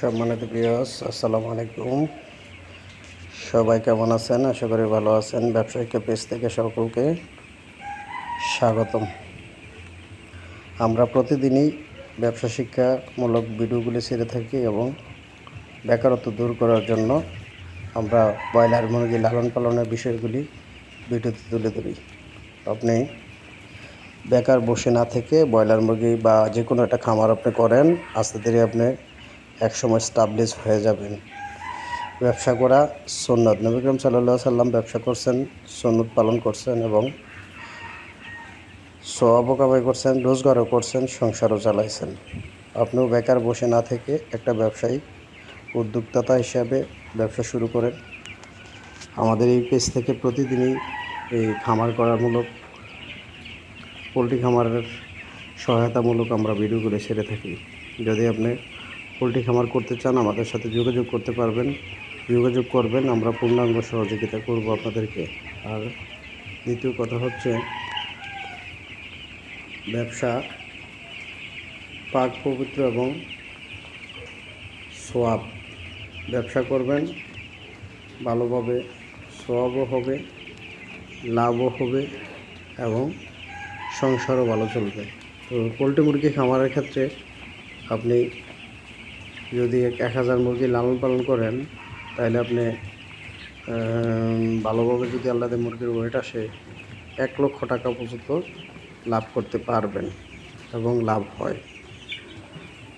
সম্মানিত প্রিয়স আসসালামু আলাইকুম। সবাই কেমন আছেন? আশা করি ভালো আছেন। ব্যবসায়িক পেজ থেকে সকলকে স্বাগতম। আমরা প্রতিদিনই ব্যবসা শিক্ষামূলক ভিডিওগুলি ছেড়ে থাকি এবং বেকারত্ব দূর করার জন্য আমরা ব্রয়লার মুরগি লালন পালনের বিষয়গুলি ভিডিওতে তুলে ধরি। আপনি বেকার বসে না থেকে ব্রয়লার মুরগি বা যে কোনো একটা খামার আপনি করেন, আস্তে ধীরে আপনি একসময় স্টাবলিশ হয়ে যাবেন। ব্যবসা করা সন্ন্যত নবীকরম সাল্লাহ সাল্লাম ব্যবসা করছেন সন্ন্যত পালন করছেন এবং সবাবও কামাই করছেন, রোজগারও করছেন, সংসারও চালাইছেন। আপনিও বেকার বসে না থেকে একটা ব্যবসায়ী উদ্যোক্তা হিসাবে ব্যবসা শুরু করেন। আমাদের এই পেজ থেকে প্রতিদিনই এই খামার করামূলক, পোলট্রি খামারের সহায়তামূলক আমরা ভিডিওগুলো ছেড়ে থাকি। যদি আপনি পোলট্রি খামার করতে চান, আমাদের সাথে যোগাযোগ করতে পারবেন। যোগাযোগ করবেন, আমরা পূর্ণাঙ্গ সহযোগিতা করব আপনাদেরকে। আর দ্বিতীয় কথা হচ্ছে, ব্যবসা পাক পবিত্র এবং সোয়াব। ব্যবসা করবেন, ভালোভাবে সোয়াবও হবে, লাভও হবে এবং সংসারও ভালো চলবে। তো পোলট্রি মুরগি খামারের ক্ষেত্রে আপনি যদি এক হাজার মুরগি লালন পালন করেন, তাহলে আপনি ভালোভাবে যদি আল্লাদে মুরগির ওয়েট আসে, এক লক্ষ টাকা পর্যন্ত লাভ করতে পারবেন এবং লাভ হয়।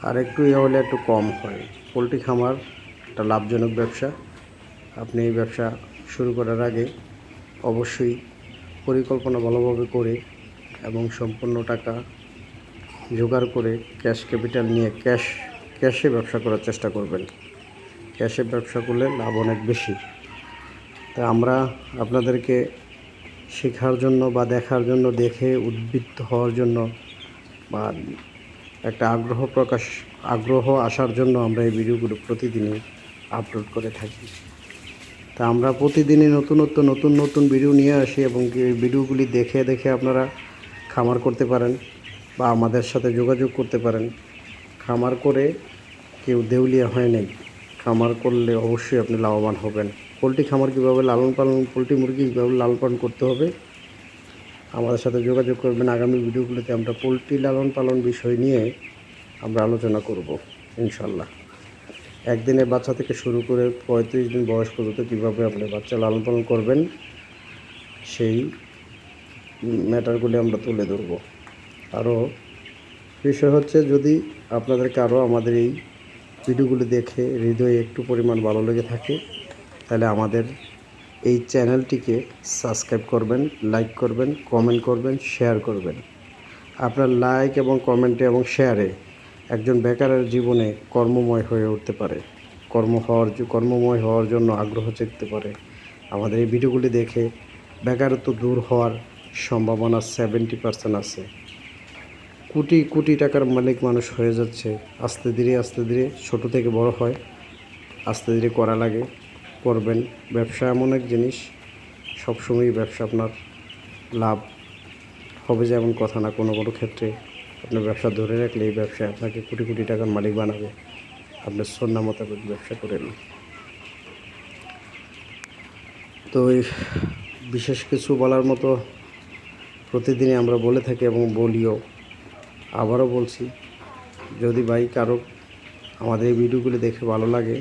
আর একটু ইয়ে হলে একটু কম হয়। পোলট্রি খামার একটা লাভজনক ব্যবসা। আপনি এই ব্যবসা শুরু করার আগে অবশ্যই পরিকল্পনা ভালোভাবে করে এবং সম্পূর্ণ টাকা জোগাড় করে ক্যাশ ক্যাপিটাল নিয়ে ক্যাশ ক্যাশে ব্যবসা করার চেষ্টা করবেন। ক্যাশে ব্যবসা করলে লাভ অনেক বেশি। তা আমরা আপনাদেরকে শেখার জন্য বা দেখার জন্য, দেখে উদ্বৃত্ত হওয়ার জন্য বা একটা আগ্রহ প্রকাশ, আগ্রহ আসার জন্য আমরা এই ভিডিওগুলো প্রতিদিনই আপলোড করে থাকি। তা আমরা প্রতিদিনই নতুনত্ব, নতুন নতুন ভিডিও নিয়ে আসি এবং এই ভিডিওগুলি দেখে দেখে আপনারা খামার করতে পারেন বা আমাদের সাথে যোগাযোগ করতে পারেন। খামার করে কেউ দেউলিয়া হয় নাই, খামার করলে অবশ্যই আপনি লাভবান হবেন। পোলট্রি খামার কীভাবে লালন পালন, পোলট্রি মুরগি কীভাবে লালন পালন করতে হবে, আমাদের সাথে যোগাযোগ করবেন। আগামী ভিডিওগুলোতে আমরা পোলট্রি লালন পালন বিষয় নিয়ে আমরা আলোচনা করব ইনশাল্লাহ একদিনের বাচ্চা থেকে শুরু করে পঁয়ত্রিশ দিন বয়স পর্যন্ত কীভাবে আপনি বাচ্চা লালন পালন করবেন, সেই ম্যাটারগুলি আমরা তুলে ধরব। আরও বিষয় হচ্ছে, যদি আপনাদেরকে আরও আমাদের এই ভিডিওগুলি দেখে হৃদয়ে একটু পরিমাণ ভালো লেগে থাকে, তাহলে আমাদের এই চ্যানেলটিকে সাবস্ক্রাইব করবেন, লাইক করবেন, কমেন্ট করবেন, শেয়ার করবেন। আপনার লাইক এবং কমেন্টে এবং শেয়ারে একজন বেকারের জীবনে কর্মময় হয়ে উঠতে পারে। কর্ম হওয়ার কর্মময় হওয়ার জন্য আগ্রহ চেকতে পারে। আমাদের এই ভিডিওগুলি দেখে বেকারত্ব দূর হওয়ার সম্ভাবনা সেভেন্টি পার্সেন্ট আছে। কোটি কোটি টাকার মালিক মানুষ হয়ে যাচ্ছে। আস্তে ধীরে আস্তে ধীরে ছোট থেকে বড় হয়। আস্তে ধীরে করা লাগে, করবেন। ব্যবসা এমন এক জিনিস। সবসময়ই ব্যবসা আপনার লাভ হবে যেমন কথা না কোনো কোনো ক্ষেত্রে। আপনার ব্যবসা ধরে রাখলে এই ব্যবসা আপনাকে কোটি কোটি টাকার মালিক বানাবে। আপনার সন্না মোতাবেক ব্যবসা করে নিন তো এই বিশেষ কিছু বলার মতো প্রতিদিনই আমরা বলে থাকি এবং বলিও। আবারও বলছি, যদি ভাই কারও আমাদের এই ভিডিওগুলি দেখে ভালো লাগে,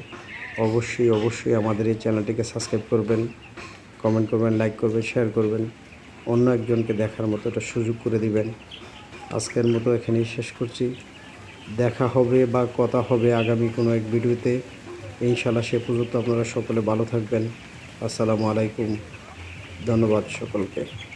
অবশ্যই অবশ্যই আমাদের এই চ্যানেলটিকে সাবস্ক্রাইব করবেন, কমেন্ট করবেন, লাইক করবেন, শেয়ার করবেন, অন্য একজনকে দেখার মতো একটা সুযোগ করে দিবেন। আজকের মতো এখানেই শেষ করছি। দেখা হবে বা কথা হবে আগামী কোনো এক ভিডিওতে। ইনশাল্লাহ সে পর্যন্ত আপনারা সকলে ভালো থাকবেন। আসসালামু আলাইকুম। ধন্যবাদ সকলকে।